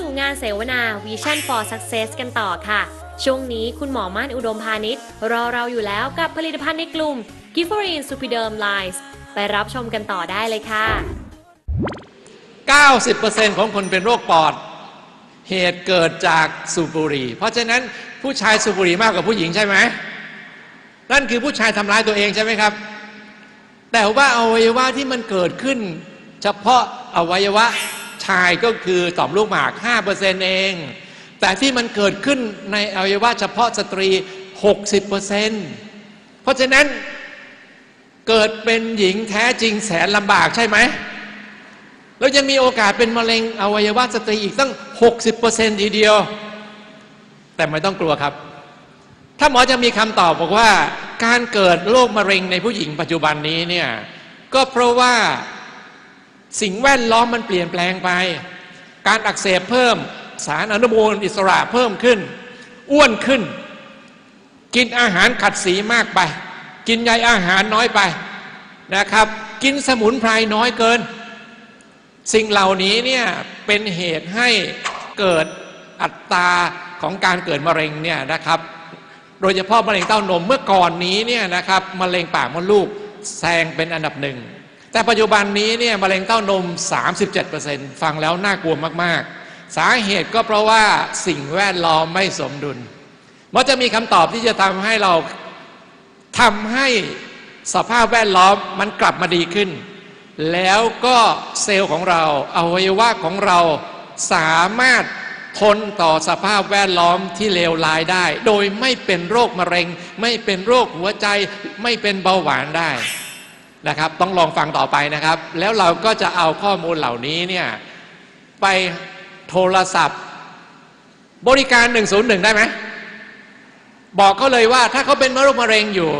สู่งานเสวนา Vision for Success กันต่อค่ะ ช่วงนี้คุณหมอม่านอุดมพาณิชย์ รอเราอยู่แล้วกับผลิตภัณฑ์ในกลุ่ม g i f f e r i n Supiderm Lines ไปรับชมกันต่อได้เลยค่ะ 90%ของคนเป็นโรคปอด เหตุเกิดจากสูบบุหรี่ เพราะฉะนั้นผู้ชายสูบบุหรี่มากกว่าผู้หญิงใช่ไหม นั่นคือผู้ชายทำร้ายตัวเองใช่ไหมครับ แต่ว่าอวัยวะที่มันเกิดขึ้น เฉพาะอวัยวะ ชายก็คือต่อมลูกหมาก5%เอง แต่ที่มันเกิดขึ้นในอวัยวะเฉพาะสตรี 60%เพราะฉะนั้นเกิดเป็นหญิงแท้จริงแสนลำบากใช่ไหม แล้วยังมีโอกาสเป็นมะเร็งอวัยวะสตรีอีกตั้ง 60%ทีเดียว แต่ไม่ต้องกลัวครับ ถ้าหมอจะมีคำตอบบอกว่า การเกิดโรคมะเร็งในผู้หญิงปัจจุบันนี้เนี่ยก็เพราะว่า สิ่งแวดล้อมมันเปลี่ยนแปลงไป การอักเสบเพิ่ม สารอนุมูลอิสระเพิ่มขึ้น อ้วนขึ้น กินอาหารขัดสีมากไป กินใยอาหารน้อยไปนะครับ กินสมุนไพรน้อยเกิน สิ่งเหล่านี้เนี่ยเป็นเหตุให้เกิดอัตราของการเกิดมะเร็งเนี่ยนะครับ โดยเฉพาะมะเร็งเต้านมเมื่อก่อนนี้เนี่ยนะครับมะเร็งปากมดลูกแซงเป็นอันดับหนึ่ง แต่ปัจจุบันนี้เนี่ยมะเร็งเต้านม 37%ฟังแล้วน่ากลัวมาก ๆ สาเหตุก็เพราะว่าสิ่งแวดล้อมไม่สมดุล มันจะมีคำตอบที่จะทำให้เราทำให้สภาพแวดล้อมมันกลับมาดีขึ้น แล้วก็เซลล์ของเราอวัยวะของเราสามารถทนต่อสภาพแวดล้อมที่เลวร้ายได้ โดยไม่เป็นโรคมะเร็ง ไม่เป็นโรคหัวใจ ไม่เป็นเบาหวานได้ นะครับ ต้องลองฟังต่อไปนะครับ แล้วเราก็จะเอาข้อมูลเหล่านี้เนี่ยไปโทรศัพท์ บริการ 101 ได้ไหมบอกเขาเลยว่าถ้าเขาเป็นโรคมะเร็งอยู่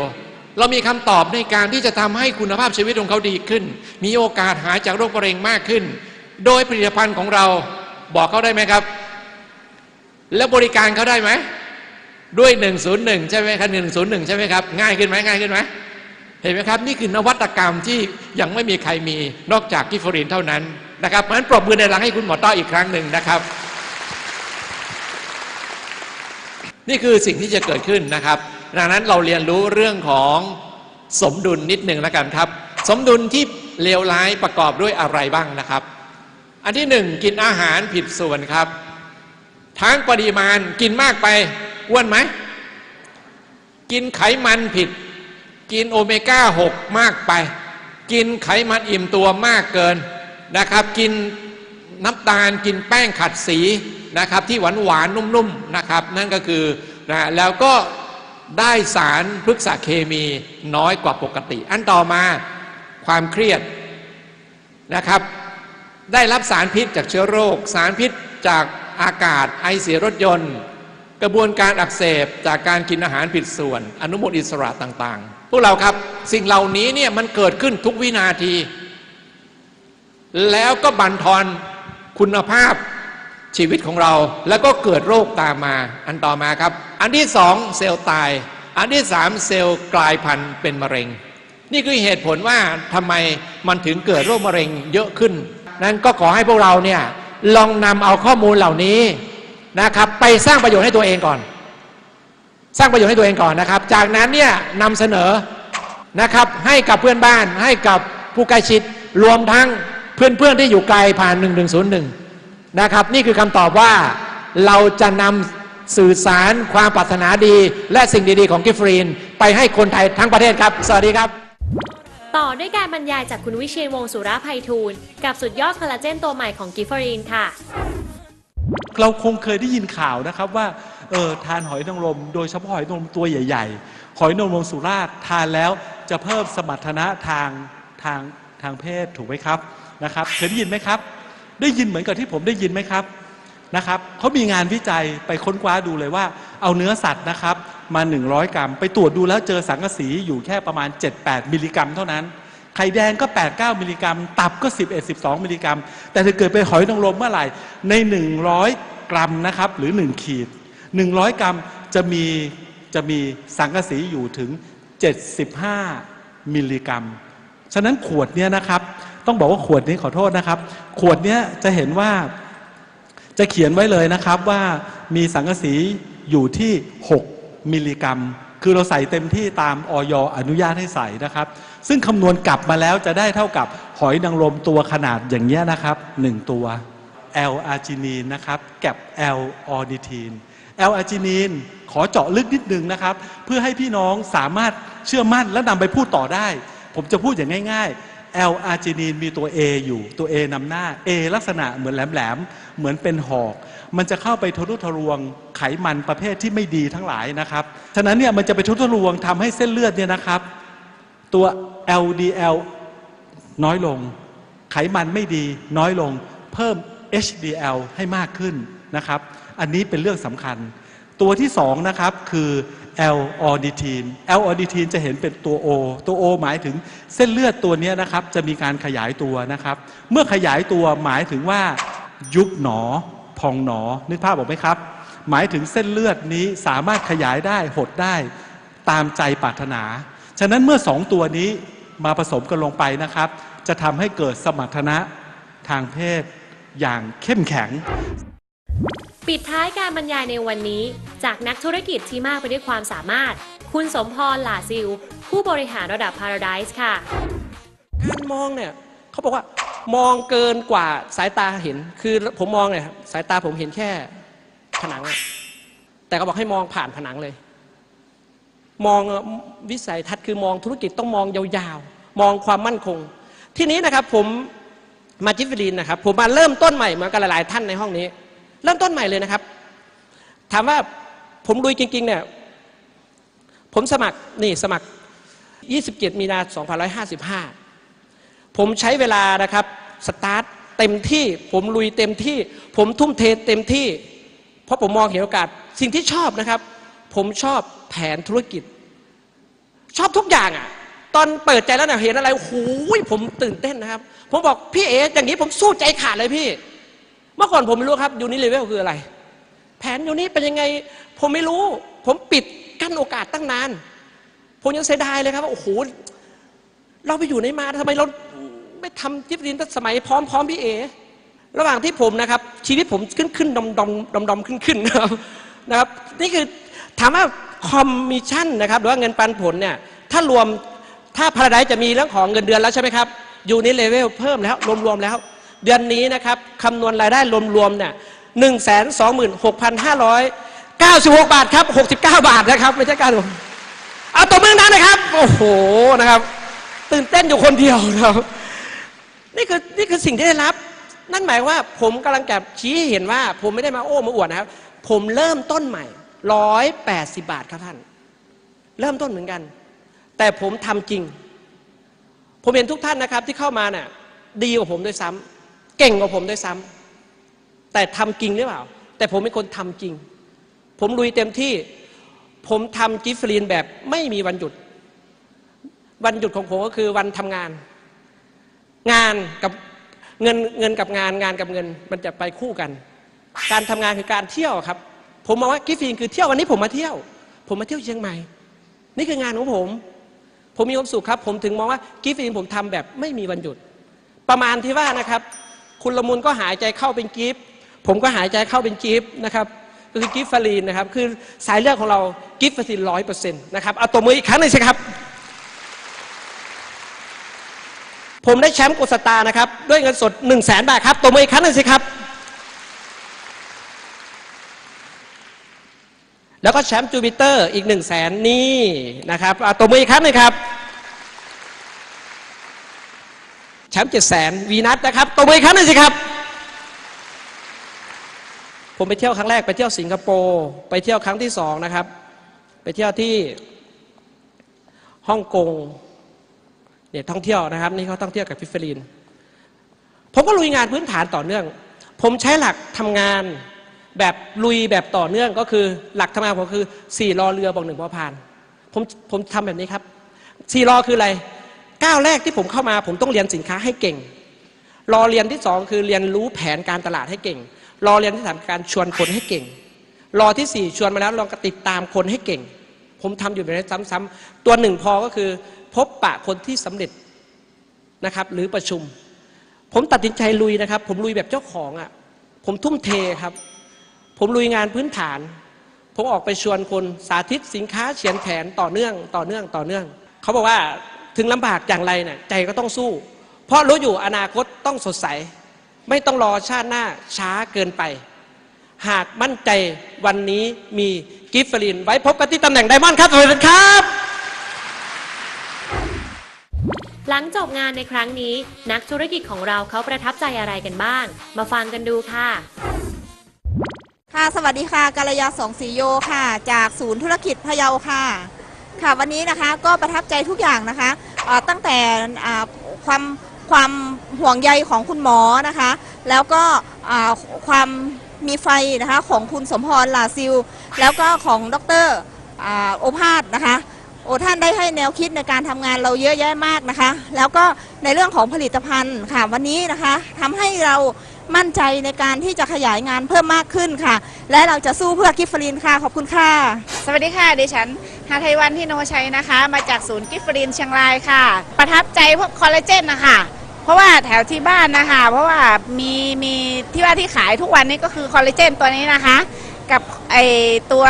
เรามีคำตอบในการที่จะทำให้คุณภาพชีวิตของเขาดีขึ้น มีโอกาสหายจากโรคมะเร็งมากขึ้น โดยผลิตภัณฑ์ของเราบอกเขาได้ไหมครับ แล้วบริการเขาได้ไหมด้วย 101 ใช่ไหมครับ101 ใช่ไหมครับ ง่ายขึ้นไหมง่ายขึ้นไหม เห็นไหมครับ นี่คือนวัตกรรมที่ยังไม่มีใครมีนอกจากกิฟฟรินเท่านั้นนะครับเพราะฉะนั้นปรบมือในหลังให้คุณหมอต้ออีกครั้งหนึ่งนะครับ นี่คือสิ่งที่จะเกิดขึ้นนะครับ ดังนั้นเราเรียนรู้เรื่องของสมดุลนิดหนึ่งแล้วกันครับ สมดุลที่เลวร้ายประกอบด้วยอะไรบ้างนะครับ อันที่หนึ่งกินอาหารผิดส่วนครับ ทั้งปริมาณกินมากไปอ้วนไหมกินไขมันผิด กินโอเมก้า 6 มากไป กินไขมันอิ่มตัวมากเกินนะครับ กินน้ำตาลกินแป้งขัดสีนะครับ ที่หวานหวานนุ่มๆนะครับ นั่นก็คือนะแล้วก็ได้สารพฤกษเคมีน้อยกว่าปกติ อันต่อมาความเครียดนะครับ ได้รับสารพิษจากเชื้อโรค สารพิษจากอากาศไอเสียรถยนต์ กระบวนการอักเสบจากการกินอาหารผิดส่วน อนุมูลอิสระต่างๆ พวกเราครับสิ่งเหล่านี้เนี่ยมันเกิดขึ้นทุกวินาที แล้วก็บั่นทอนคุณภาพชีวิตของเรา แล้วก็เกิดโรคตามมา อันต่อมาครับ อันที่สองเซลล์ตาย อันที่สามเซลล์กลายพันธุ์เป็นมะเร็ง นี่คือเหตุผลว่าทำไมมันถึงเกิดโรคมะเร็งเยอะขึ้น นั้นก็ขอให้พวกเราเนี่ยลองนำเอาข้อมูลเหล่านี้นะครับ ไปสร้างประโยชน์ให้ตัวเองก่อน สร้างประโยชน์ให้ตัวเองก่อนนะครับ จากนั้นเนี่ยนำเสนอนะครับให้กับเพื่อนบ้านให้กับผู้ใกล้ชิดรวมทั้งเพื่อนๆที่อยู่ไกลผ่าน 1101 นะครับ นี่คือคำตอบว่าเราจะนำสื่อสารความปรารถนาดี และสิ่งดีๆของกิฟฟรีน ไปให้คนไทยทั้งประเทศครับ สวัสดีครับ ต่อด้วยการบรรยายจากคุณวิเชียรวงศ์สุราภัยทูลกับสุดยอดคอลลาเจนตัวใหม่ของกิฟฟรีนค่ะ เราคงเคยได้ยินข่าวนะครับว่า เออทานหอยนางรมโดยเฉพาะหอยนางรมตัวใหญ่ ๆ หอยนางรมสุราษฎร์ทานแล้วจะเพิ่มสมรรถนะทางทางทางเพศถูกไหมครับนะครับเคยได้ยินไหมครับ ได้ยินเหมือนกับที่ผมได้ยินไหมครับนะครับเขามีงานวิจัยไปค้นคว้าดูเลยว่า เอาเนื้อสัตว์นะครับมา 100 กรัม ไปตรวจดูแล้วเจอสังกะสีอยู่แค่ประมาณ 7-8 มิลลิกรัมเท่านั้น ไข่แดงก็ 8-9 มิลลิกรัม ตับก็ 11-12 มิลลิกรัม แต่ถ้าเกิดเป็นหอยนางรมเมื่อไหร่ ใน 100 กรัมนะครับหรือ 1 ขีด 100 กรัมจะมีจะมีสังกะสีอยู่ถึง 75 มิลลิกรัม ฉะนั้นขวดเนี้ยนะครับ ต้องบอกว่าขวดนี้ขอโทษนะครับ ขวดเนี้ยจะเห็นว่าจะเขียนไว้เลยนะครับว่ามีสังกะสีอยู่ที่ 6 มิลลิกรัม คือเราใส่เต็มที่ตามออยอนุญาตให้ใส่นะครับ ซึ่งคำนวณกลับมาแล้วจะได้เท่ากับหอยนางรมตัวขนาดอย่างนี้ยนะครับ 1 ตัว L อาร์จินีนะครับกับ L ออนิทีน L อาร์จินีนขอเจาะลึกนิดนึงนะครับ เพื่อให้พี่น้องสามารถเชื่อมั่นและนำไปพูดต่อได้ ผมจะพูดอย่างง่ายๆ L อาร์จินีนมีตัว A อยู่ตัว A นำหน้า A ลักษณะเหมือนแหลมๆ เหมือนเป็นหอก มันจะเข้าไปทะลุทะลวงไขมันประเภทที่ไม่ดีทั้งหลายนะครับ ฉะนั้นเนี่ยมันจะไปทะลุทะลวงทำให้เส้นเลือดเนี่ยนะครับ ตัว LDL น้อยลง ไขมันไม่ดีน้อยลง เพิ่ม HDL ให้มากขึ้นนะครับ อันนี้เป็นเรื่องสำคัญ ตัวที่สองนะครับคือ L ornithine L ornithine จะเห็นเป็นตัว O ตัว O หมายถึงเส้นเลือดตัวนี้นะครับจะมีการขยายตัวนะครับ เมื่อขยายตัวหมายถึงว่ายุบหนอ พองหนอ นึกภาพออกไหมครับ หมายถึงเส้นเลือดนี้สามารถขยายได้หดได้ตามใจปรารถนา ฉะนั้นเมื่อสองตัวนี้มาผสมกันลงไปนะครับ จะทำให้เกิดสมรรถนะทางเพศอย่างเข้มแข็ง ปิดท้ายการบรรยายในวันนี้ จากนักธุรกิจที่มากไปด้วยความสามารถ คุณสมพรหลาซิล ผู้บริหารระดับ Paradise ค่ะ การมองเนี่ยเขาบอกว่ามองเกินกว่าสายตาเห็น คือผมมองเนี่ยสายตาผมเห็นแค่ผนัง แต่เขาบอกให้มองผ่านผนังเลย มองวิสัยทัศน์คือมองธุรกิจต้องมองยาวๆ มองความมั่นคง ทีนี้นะครับผมมาจิฟฟรีนนะครับ ผมมาเริ่มต้นใหม่เหมือนกันหลายๆท่านในห้องนี้ เริ่มต้นใหม่เลยนะครับ ถามว่าผมลุยจริงๆเนี่ยผมสมัครนี่สมัคร 27 มีนา2555 ผมใช้เวลานะครับสตาร์ทเต็มที่ ผมลุยเต็มที่ ผมทุ่มเทเต็มที่ เพราะผมมองเห็นโอกาส สิ่งที่ชอบนะครับ ผมชอบแผนธุรกิจ ชอบทุกอย่างอะตอนเปิดใจแล้วเนี่ยเห็นอะไรโอ้โหผมตื่นเต้นนะครับ ผมบอกพี่เอ๋อย่างนี้ผมสู้ใจขาดเลยพี่ เมื่อก่อนผมไม่รู้ครับยูนิเลเวลคืออะไร แผนยูนี้เป็นยังไง ผมไม่รู้ ผมปิดกั้นโอกาสตั้งนาน ผมยังเสียดายเลยครับว่าโอ้โหเราไปอยู่ในมาทำไมเราไม่ทำจิฟรินตั้งสมัยพร้อมพร้อมพี่เอระหว่างที่ผมนะครับ ชีวิตผมขึ้นขึ้นดอมดอมดอมดอมขึ้นขึ้นนะครับนะครับ นี่คือถามว่าคอมมิชชั่นนะครับ หรือว่าเงินปันผลเนี่ยถ้ารวมถ้าพาราไดจะมีเรื่องของเงินเดือนแล้วใช่ไหมครับ อยู่ในเลเวลเพิ่มแล้ว รวมๆแล้ว เดือนนี้นะครับคำนวณรายได้รวมๆเนี่ยหนึ่งแสนสองหมื่นหกพันห้าร้อยเก้าสิบหกบาทครับหกสิบเก้าบาทนะครับไม่ใช่การผมเอาตัวมือนั้นนะครับ โอ้โหนะครับ ตื่นเต้นอยู่คนเดียวนะครับนี่คือนี่คือสิ่งที่ได้รับ นั่นหมายว่าผมกำลังจะชี้เห็นว่า ผมไม่ได้มาโอ้มาอวดนะครับ ผมเริ่มต้นใหม่ร้อยแปดสิบาทครับท่าน เริ่มต้นเหมือนกัน แต่ผมทำจริง ผมเห็นทุกท่านนะครับที่เข้ามาเนี่ยดีกว่าผมด้วยซ้ำ เก่งกว่าผมด้วยซ้ำแต่ทำจริงหรือเปล่า แต่ผมเป็นคนทำจริง ผมลุยเต็มที่ ผมทำกิฟฟรีนแบบไม่มีวันหยุด วันหยุดของผมก็คือวันทำงาน งานกับเงินเงินกับงานงานกับเงิน มันจะไปคู่กัน การทำงานคือการเที่ยวครับ ผมมองว่ากิฟฟีนคือเที่ยววันนี้ผมมาเที่ยว ผมมาเที่ยวเชียงใหม่ นี่คืองานของผม ผมมีความสุขครับ ผมถึงมองว่ากิฟฟีนผมทำแบบไม่มีวันหยุด ประมาณที่ว่านะครับ คุณละมุนก็หายใจเข้าเป็นกิฟผมก็หายใจเข้าเป็นกิฟนะครับก็คือกิฟฟารีนนะครับ คือสายเลือดของเรากิฟฟารีนร้อยเปอร์เซ็นต์นะครับเอาตัวมืออีกครั้งหนึ่งสิครับ ผมได้แชมป์กุสตานะครับ ด้วยเงินสด1 0 0 0 0แสนบาทครับตัวมืออีกครั้งหนึ่งสิครับแล้วก็แชมป์จูปิเตอร์อีก1 0 0 0 0แสนนี่นะครับเอาตัวมืออีกครั้งหนึ่งครับ แชมป์เจ็ดแสนวีนัทนะครับตัวมือครั้งหนึ่งสิครับผมไปเที่ยวครั้งแรกไปเที่ยวสิงคโปร์ไปเที่ยวครั้งที่สองนะครับ ไปเที่ยวที่ฮ่องกงเนี่ยท่องเที่ยวนะครับ นี่เขาท่องเที่ยวกับฟิฟเฟรีนผมก็ลุยงานพื้นฐานต่อเนื่อง ผมใช้หลักทำงานแบบลุยแบบต่อเนื่องก็คือหลักทำงานผมคือ4รอเรือบอกหนึ่งพอพานผมผมทำแบบนี้ครับ4รอคืออะไร ก้าวแรกที่ผมเข้ามา ผมต้องเรียนสินค้าให้เก่ง รอเรียนที่สองคือเรียนรู้แผนการตลาดให้เก่ง รอเรียนที่สามการชวนคนให้เก่ง รอที่สี่ชวนมาแล้วลองกติดตามคนให้เก่ง ผมทำอยู่แบบนี้ซ้ำๆตัวหนึ่งพอก็คือ พบปะคนที่สำเร็จนะครับ หรือประชุม ผมตัดสินใจลุยนะครับ ผมลุยแบบเจ้าของอะ่ะผมทุ่มเทครับ ผมลุยงานพื้นฐาน ผมออกไปชวนคนสาธิตสินค้าเฉียนแผนต่อเนื่องต่อเนื่องต่อเนื่อง เขาบอกว่า ถึงลำบากอย่างไรเนี่ยใจก็ต้องสู้ เพราะรู้อยู่อนาคตต้องสดใส ไม่ต้องรอชาติหน้าช้าเกินไป หากมั่นใจวันนี้มีกิฟฟลิน ไว้พบกันที่ตำแหน่งไดมอนด์ครับสวัสดีครับหลังจบงานในครั้งนี้ นักธุรกิจของเราเขาประทับใจอะไรกันบ้าง มาฟังกันดูค่ะ ค่ะ สวัสดีค่ะกาลยาสองสีโยค่ะ จากศูนย์ธุรกิจพะเยาค่ะ ค่ะวันนี้นะคะก็ประทับใจทุกอย่างนะคะตั้งแต่ความความห่วงใยของคุณหมอนะคะ แล้วก็ความมีไฟนะคะของคุณสมพรลาซิล แล้วก็ของดรอ่าโอภาสนะคะโอท่านได้ให้แนวคิดในการทำงานเราเยอะแยะมากนะคะ แล้วก็ในเรื่องของผลิตภัณฑ์ค่ะวันนี้นะคะทำให้เรามั่นใจในการที่จะขยายงานเพิ่มมากขึ้นค่ะ และเราจะสู้เพื่อกิฟฟลินค่ะ ขอบคุณค่ะ สวัสดีค่ะดิฉัน ฮาไทวันที่โนชัยนะคะ มาจากศูนย์กิฟฟรินเชียงรายค่ะ ประทับใจพวกคอลลาเจนนะคะเพราะว่าแถวที่บ้านนะคะ เพราะว่ามีมีที่ว่าที่ขายทุกวันนี้ก็คือคอลลาเจนตัวนี้นะคะ กับไอตัว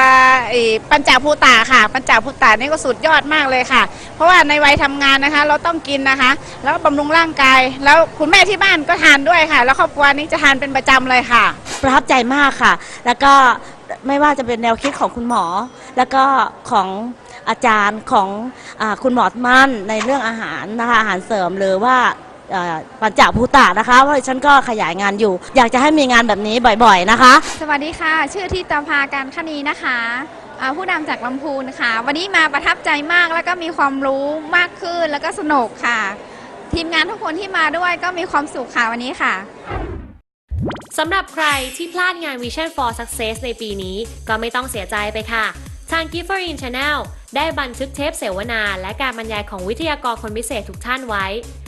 ไอปัญจภูตาค่ะ ปัญจภูตานี่ก็สุดยอดมากเลยค่ะ เพราะว่าในวัยทำงานนะคะ เราต้องกินนะคะ แล้วก็บำรุงร่างกาย แล้วคุณแม่ที่บ้านก็ทานด้วยค่ะ แล้วครอบครัวนี้จะทานเป็นประจำเลยค่ะ ประทับใจมากค่ะ แล้วก็ ไม่ว่าจะเป็นแนวคิดของคุณหมอ แล้วก็ของอาจารย์ของอคุณหมอมั่นในเรื่องอาหารนะคะอาหารเสริมหรือว่าปัญจภูตะนะคะเพราะฉันก็ขยายงานอยู่ อยากจะให้มีงานแบบนี้บ่อยๆนะคะ สวัสดีค่ะ ชื่อทิตาภาการคณีนะคะผู้นำจากลำพูนค่ะ วันนี้มาประทับใจมากแล้วก็มีความรู้มากขึ้นแล้วก็สนุกค่ะ ทีมงานทุกคนที่มาด้วยก็มีความสุขค่ะวันนี้ค่ะ สำหรับใครที่พลาดงาน Vision for Success ในปีนี้ ก็ไม่ต้องเสียใจไปค่ะ ทาง g i f f e r i n Channel ได้บันทึกเทปเสวนา และการบรรยายของวิทยากรคนพิเศษทุกท่านไว้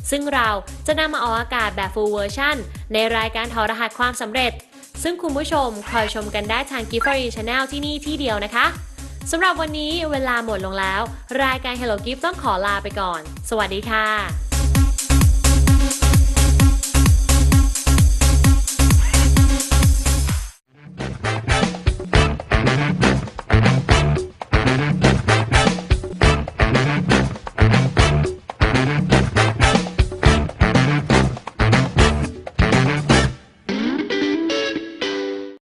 ซึ่งเราจะนำมาออกอากาศแบบ full version ในรายการถอดรหัสความสำเร็จ ซึ่งคุณผู้ชมคอยชมกันได้ทาง g i f f e r i n Channel ที่นี่ที่เดียวนะคะสำหรับวันนี้เวลาหมดลงแล้ว รายการ Hello Gift ต้องขอลาไปก่อน สวัสดีค่ะ